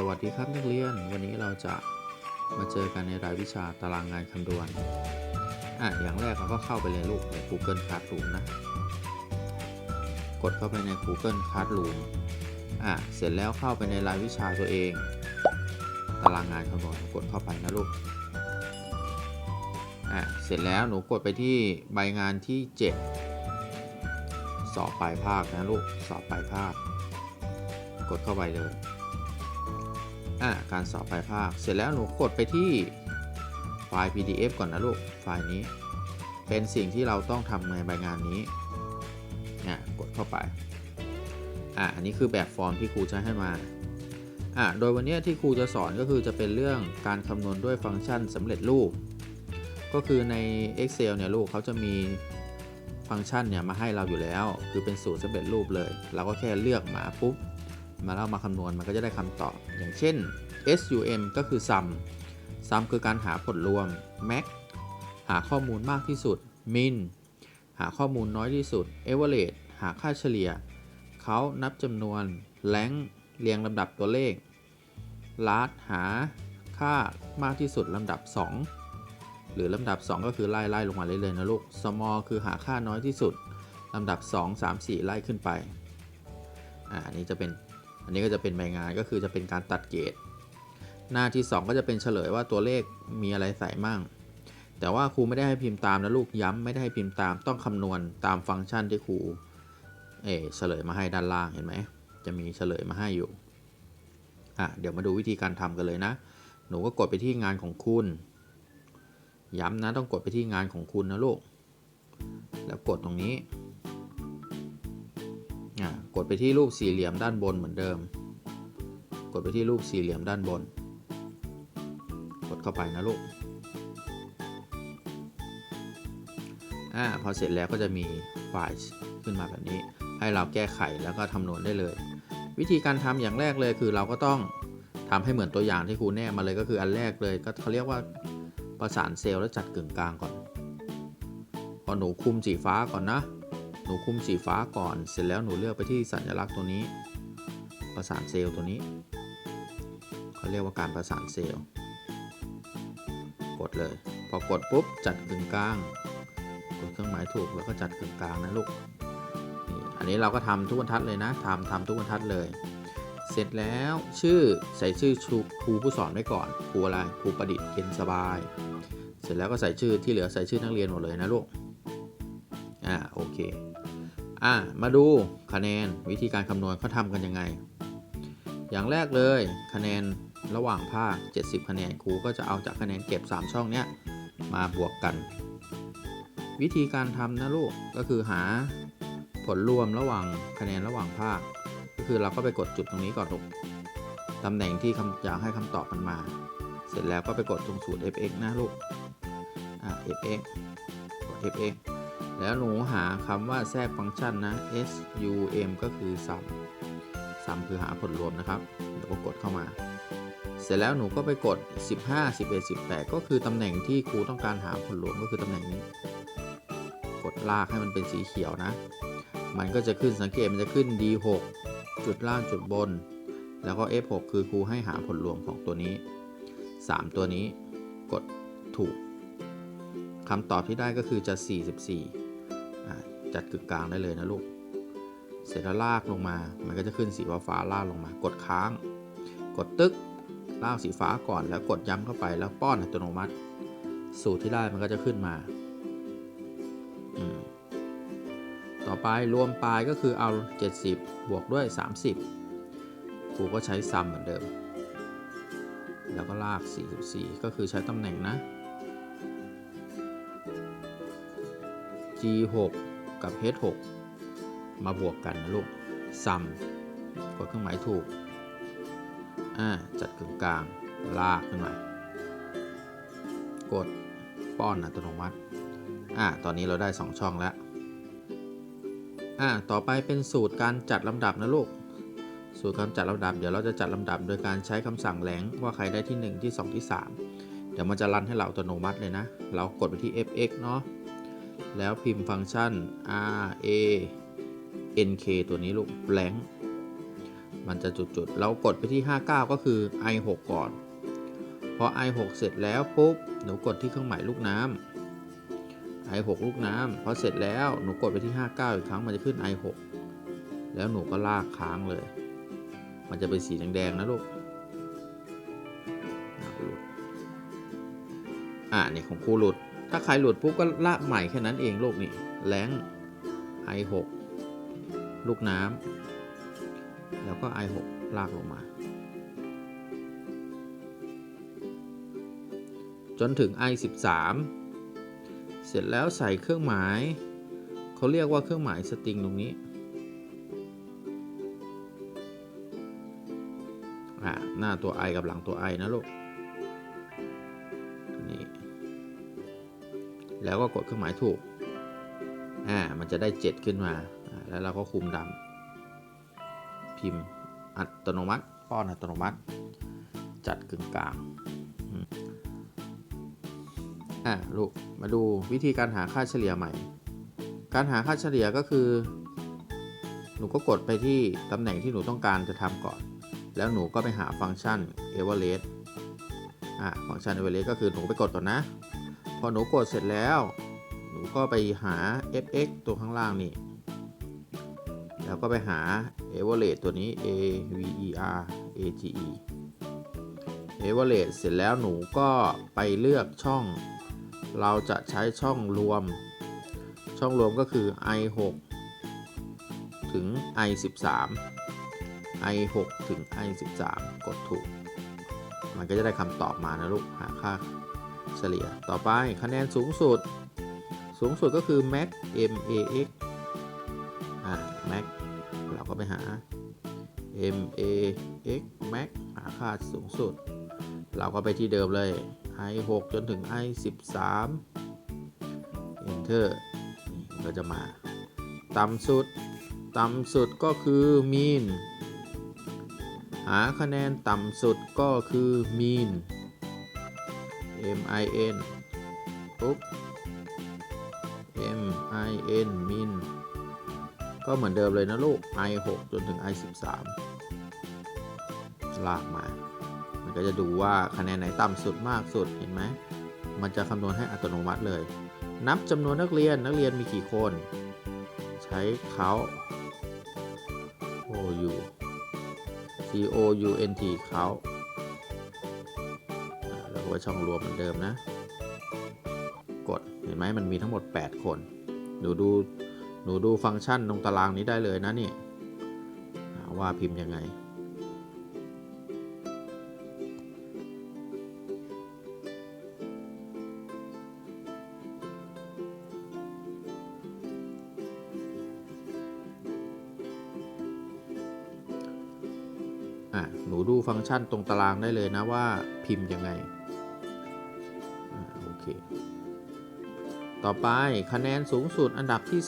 สวัสดีครับนักเรียน วันนี้เราจะมาเจอกันในรายวิชาตารางงานคำนวณอะอย่างแรกเราก็เข้าไปเลยลูกใน Google Classroom นะ กดเข้าไปใน Google Classroom อะเสร็จแล้วเข้าไปในรายวิชาตัวเอง ตารางงานคำนวณกดเข้าไปนะลูกอะเสร็จแล้วหนูกดไปที่ใบงานที่ 7 สอบปลายภาคนะลูกสอบปลายภาค กดเข้าไปเลย อ่าการสอบปลายภาค เสร็จแล้วหนูกดไปที่ไฟล์ PDF ก่อนนะลูก ไฟล์นี้ เป็นสิ่งที่เราต้องทำในใบงานนี้อ่ากดเข้าไป อ่าอันนี้คือแบบฟอร์มที่ครูจะให้มาอ่าโดยวันนี้ที่ครูจะสอนก็คือจะเป็นเรื่องการคำนวณด้วยฟังก์ชันสำเร็จรูป ก็คือใน Excel เนี่ยลูกเขาจะมีฟังก์ชันเนี่ยมาให้เราอยู่แล้ว คือเป็นสูตรสำเร็จรูปเลย เราก็แค่เลือกมาปุ๊บ มาแล้วมาคำนวณมันก็จะได้คำตอบ อย่างเช่น sum ก็คือ sum sum คือการหาผลรวม max หาข้อมูลมากที่สุด min หาข้อมูลน้อยที่สุด average หาค่าเฉลี่ย เขานับจำนวน rank เรียงลำดับตัวเลข last หาค่ามากที่สุดลำดับ 2 หรือลำดับ 2 ก็คือไล่ไล่ลงมาเรื่อยๆนะลูก small คือหาค่าน้อยที่สุดลำดับ 2 3 4 ไล่ขึ้นไป อ่านนี้จะเป็น อันนี้ก็จะเป็นใบงานก็คือจะเป็นการตัดเกรดหน้าที่ 2 ก็จะเป็นเฉลยว่าตัวเลขมีอะไรใส่มั่ง แต่ว่าครูไม่ได้ให้พิมพ์ตามนะลูกย้ำไม่ได้ให้พิมพ์ตามต้องคำนวณตามฟังก์ชันที่ครูเอเฉลยมาให้ด้านล่างเห็นไหมจะมีเฉลยมาให้อยู่อะเดี๋ยวมาดูวิธีการทำกันเลยนะ หนูก็กดไปที่งานของคุณ ย้ำนะต้องกดไปที่งานของคุณนะลูก แล้วกดตรงนี้ กดไปที่รูปสี่เหลี่ยมด้านบนเหมือนเดิม กดไปที่รูปสี่เหลี่ยมด้านบน กดเข้าไปนะลูก อ่า พอเสร็จแล้วก็จะมีไฟล์ขึ้นมาแบบนี้ ให้เราแก้ไขแล้วก็ทำนวนได้เลย วิธีการทำอย่างแรกเลยคือเราก็ต้องทำให้เหมือนตัวอย่างที่ครูแนบมาเลยก็คืออันแรกเลยก็เขาเรียกว่าประสานเซลล์แล้วจัดกึ่งกลางก่อนพอหนูคุมสีฟ้าก่อนนะ หนูคุมสีฟ้าก่อน เสร็จแล้วหนูเลือกไปที่สัญลักษณ์ตัวนี้ ประสานเซลล์ตัวนี้เขาเรียกว่าการประสานเซลล์ กดเลย พอกดปุ๊บจัดกึ่งกลาง กดเครื่องหมายถูกแล้วก็จัดกึ่งกลางนะลูกนี่อันนี้เราก็ทำทุกบรรทัดเลยนะทำทำทุกบรรทัดเลย เสร็จแล้วชื่อใส่ชื่อครูผู้สอนไว้ก่อนครูอะไรครูประดิษฐ์เย็นสบาย เสร็จแล้วก็ใส่ชื่อที่เหลือใส่ชื่อนักเรียนหมดเลยนะลูก อ่าโอเค อะมาดูคะแนนวิธีการคำนวณเขาทำกันยังไง อย่างแรกเลยคะแนนระหว่างภาค 70 คะแนนครูก็จะเอาจากคะแนนเก็บ 3 ช่องเนี้ยมาบวกกัน วิธีการทำนะลูกก็คือหาผลรวมระหว่างคะแนนระหว่างภาค ก็คือเราก็ไปกดจุดตรงนี้ก่อนลูกตำแหน่งที่คำอยากให้คำตอบมันมา เสร็จแล้วก็ไปกดตรงสูตร fx นะลูกอ่า fx กด fx แล้วหนูหาคำว่าแทรกฟังก์ชันนะ sum ก็คือ sum sum คือหาผลรวมนะครับเดี๋ยวก็กดเข้ามา เสร็จแล้วหนูก็ไปกด 15 11 18 ก็คือตำแหน่งที่ครูต้องการหาผลรวมก็คือตำแหน่งนี้ กดลากให้มันเป็นสีเขียวนะ มันก็จะขึ้นสังเกตมันจะขึ้น D6 จุดล่างจุดบน แล้วก็ F6 คือครูให้หาผลรวมของตัวนี้ 3 ตัวนี้กดถูกคำตอบที่ได้ก็คือจะ 44 จัดกึกกลางได้เลยนะลูก เสร็จแล้วลากลงมา มันก็จะขึ้นสีฟ้าลากลงมา กดค้าง กดตึ๊กลากสีฟ้าก่อนแล้วกดย้ำเข้าไปแล้วป้อนอัตโนมัติ สูตรที่ได้มันก็จะขึ้นมา ต่อไปรวมปลายก็คือเอา 70 บวกด้วย 30ครูก็ใช้ซ้ำเหมือนเดิม แล้วก็ลาก 44 ก็คือใช้ตำแหน่งนะ G6 กับ H6 มาบวกกันนะลูกซัมกดเครื่องหมายถูก อ่า จัดกึ่งกลาง ลากขึ้นมากดป้อนอัตโนมัติ อ่า ตอนนี้เราได้ 2 ช่องแล้ว อ่า ต่อไปเป็นสูตรการจัดลำดับนะลูก สูตรการจัดลำดับ เดี๋ยวเราจะจัดลำดับโดยการใช้คำสั่งแหลงว่าใครได้ที่ 1 ที่ 2 ที่ 3 เดี๋ยวมันจะรันให้เราอัตโนมัติเลยนะ เรากดไปที่ fx เนาะ แล้วพิมพ์ฟังก์ชัน r a n k ตัวนี้ลูก blank มันจะจุดๆ เรากดไปที่ 59 ก็คือ i 6ก่อน พอ i 6เสร็จแล้วปุ๊บ หนูกดที่เครื่องหมายลูกน้ำ i 6ลูกน้ำพอเสร็จแล้วหนูกดไปที่ 59 อีกครั้งมันจะขึ้น i 6แล้วหนูก็ลากค้างเลย มันจะเป็นสีแดงๆนะลูกอะหลุดอะนี่ของครูหลุด ถ้าใครหลุดปุ๊บก็ลากใหม่แค่นั้นเองลูกนี่แรง i 6 ลูกน้ำแล้วก็ i 6 ลากลงมา จนถึง i 13 เสร็จแล้วใส่เครื่องหมาย เขาเรียกว่าเครื่องหมายสตริงตรงนี้อ่าหน้าตัว i กับหลังตัว i นะลูก แล้วก็กดเครื่องหมายถูก อ่า มันจะได้ 7 ขึ้นมา แล้วเราก็คุมดำ พิมพ์อัตโนมัติ ป้อนอัตโนมัติ จัดกึ่งกลาง อ่า ลูก มาดูวิธีการหาค่าเฉลี่ยใหม่ การหาค่าเฉลี่ยก็คือ หนูก็กดไปที่ตำแหน่งที่หนูต้องการจะทำก่อน แล้วหนูก็ไปหาฟังก์ชัน average อ่า ฟังก์ชัน average ก็คือหนูไปกดก่อนนะ พอหนูกดเสร็จแล้ว หนูก็ไปหา fx ตัวข้างล่างนี่ แล้วก็ไปหา average ตัวนี้ a v e r a g e average เสร็จแล้วหนูก็ไปเลือกช่อง เราจะใช้ช่องรวม ช่องรวมก็คือ i 6ถึง i 13 i 6ถึง i 13กดถูก มันก็จะได้คำตอบมานะลูก หาค่า เฉลี่ย ต่อไปคะแนนสูงสุด สูงสุดก็คือ max m a x อ่า max เราก็ไปหา m a x max หาค่าสูงสุด เราก็ไปที่เดิมเลย i 6จนถึง i 13 enter ก็จะมา ต่ำสุด ต่ำสุดก็คือ mean หาคะแนนต่ำสุดก็คือ mean m i n ปุ๊บ m i n min ก็เหมือนเดิมเลยนะลูก i 6จนถึง i 13ลากมา มันก็จะดูว่าคะแนนไหนต่ำสุดมากสุดเห็นไหม มันจะคำนวณให้อัตโนมัติเลย นับจำนวนนักเรียนนักเรียนมีกี่คน ใช้เขา o u c o u n t เขา อ่าแล้วก็ไว้ช่องรวมเหมือนเดิมนะ กดเห็นไหมมันมีทั้งหมด 8 คน หนูดูหนูดูฟังก์ชันตรงตารางนี้ได้เลยนะนี่ว่าพิมพ์ยังไงอะหนูดูฟังก์ชันตรงตารางได้เลยนะว่าพิมพ์ยังไง ต่อไปคะแนนสูงสุดอันดับที่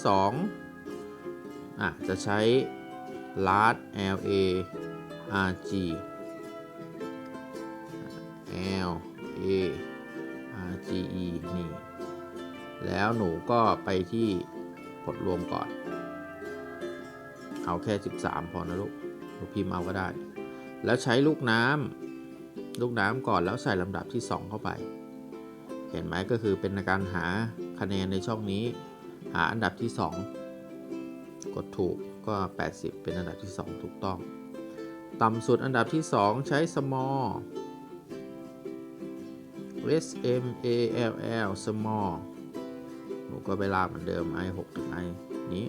2อะจะใช้ large L A R G L A R G E นี่ แล้วหนูก็ไปที่กดรวมก่อน เอาแค่ 13 พอนะลูกหนูพิมพ์เอาก็ได้ แล้วใช้ลูกน้ำลูกน้ำก่อนแล้วใส่ลำดับที่ 2 เข้าไป เห็นไหมก็คือเป็นการหา คะแนนในช่องนี้ หาอันดับที่ 2 กดถูกก็ 80 เป็นอันดับที่ 2 ถูกต้อง ต่ำสุดอันดับที่ 2 ใช้ small s m a l l small หนูก็ไปลากเหมือนเดิม i 6ถึง i นี้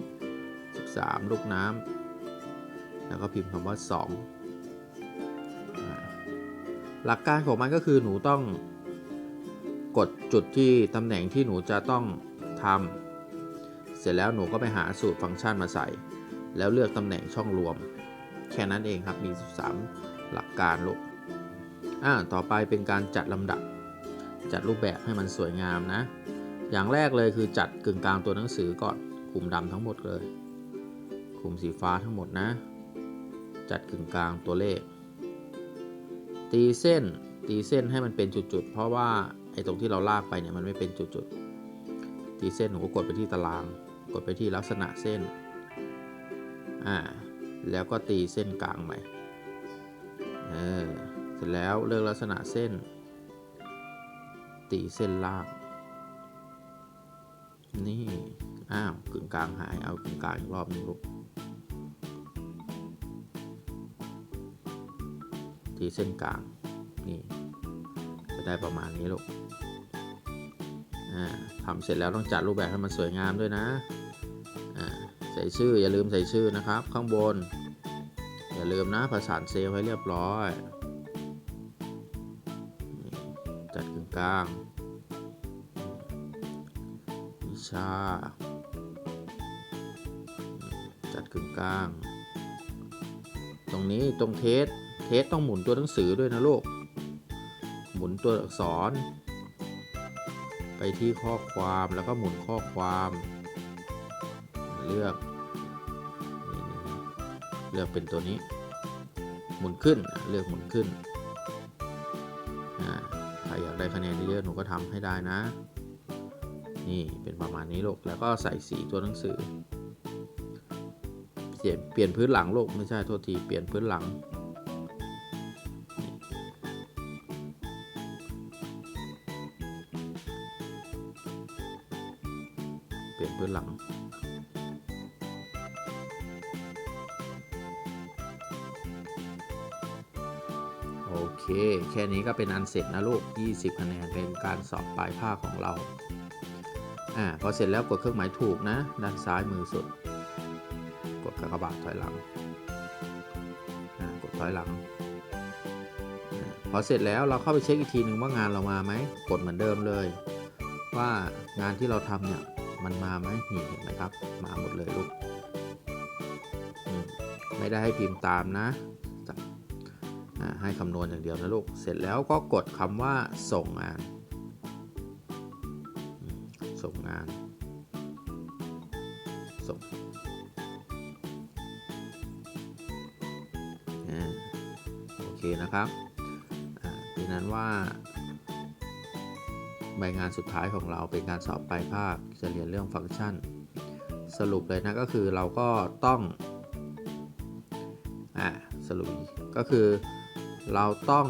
13 ลูกน้ำแล้วก็พิมพ์คำว่า 2 หลักการของมันก็คือหนูต้อง กดจุดที่ตำแหน่งที่หนูจะต้องทำเสร็จแล้วหนูก็ไปหาสูตรฟังก์ชันมาใส่ แล้วเลือกตำแหน่งช่องรวม แค่นั้นเองครับมี 13 หลักการลูกอ่าต่อไปเป็นการจัดลำดับ จัดรูปแบบให้มันสวยงามนะ อย่างแรกเลยคือจัดกึ่งกลางตัวหนังสือก่อนคุมดำทั้งหมดเลยคุมสีฟ้าทั้งหมดนะ จัดกึ่งกลางตัวเลข ตีเส้นตีเส้นให้มันเป็นจุดๆ เพราะว่า ไอ้ตรงที่เราลากไปเนี่ยมันไม่เป็นจุดๆตีเส้นหนูก็กดไปที่ตาราง กดไปที่ลักษณะเส้นอ่าแล้วก็ตีเส้นกลางใหม่เออเสร็จแล้วเลือกลักษณะเส้น ตีเส้นล่างนี่อ้าวกึ่งกลางหายเอากึ่งกลางอีกรอบหนึงลูกตีเส้นกลางนี่ ได้ประมาณนี้ลูกอ่าทำเสร็จแล้วต้องจัดรูปแบบให้มันสวยงามด้วยนะ ใส่ชื่ออย่าลืมใส่ชื่อนะครับ ข้างบน อย่าลืมนะประสานเซลล์ให้เรียบร้อย จัดกึ่งกลางวิชา จัดกึ่งกลาง ตรงนี้ตรงเทส เทสต้องหมุนตัวหนังสือด้วยนะลูก มุนตัวอักษร ไปที่ข้อความแล้วก็หมุนข้อความ เลือก เลือกเป็นตัวนี้ หมุนขึ้นเลือกหมุนขึ้นอ่าใครอยากได้คะแนนเยอะหนูก็ทำให้ได้นะ นี่เป็นประมาณนี้ลูกแล้วก็ใส่สีตัวหนังสือเปลี่ยนเปลี่ยนพื้นหลังลูกไม่ใช่โทษทีเปลี่ยนพื้นหลัง ปลี่ยนพื้นหลัง โอเค แค่นี้ก็เป็นอันเสร็จนะลูก 20คะแนนเป็นการสอบปลายภาคของเรา อ่า พอเสร็จแล้วกดเครื่องหมายถูกนะ ด้านซ้ายมือสุด กดกากบาทถอยหลัง อ่า กดถอยหลังพอเสร็จแล้วเราเข้าไปเช็คอีกทีหนึ่งว่างานเรามาไหม กดเหมือนเดิมเลย ว่างานที่เราทำเนี่ย มันมาไหมนี่เห็นไหมครับ มาหมดเลยลูกไม่ได้ให้พิมพ์ตามนะ ให้คำนวณอย่างเดียวนะลูก เสร็จแล้วก็กดคำว่าส่งงาน ส่งงาน ส่งอโอเคนะครับดังนั้นว่าใบงานสุดท้ายของเราเป็นการสอบปลายภาค จะเรียนเรื่องฟังก์ชัน สรุปเลยนะก็คือเราก็ต้องอ่าสรุปกก็คือเราต้อง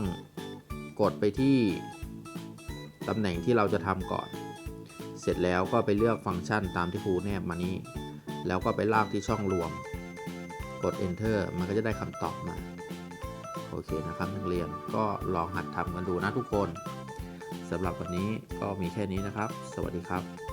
กดไปที่ตำแหน่งที่เราจะทำก่อน เสร็จแล้วก็ไปเลือกฟังก์ชันตามที่ครูแนบมานี้ แล้วก็ไปลากที่ช่องรวม กด enter มันก็จะได้คำตอบมา โอเคนะครับนักเรียนก็ลองหัดทำกันดูนะทุกคนสำหรับวันนี้ก็มีแค่นี้นะครับ สวัสดีครับ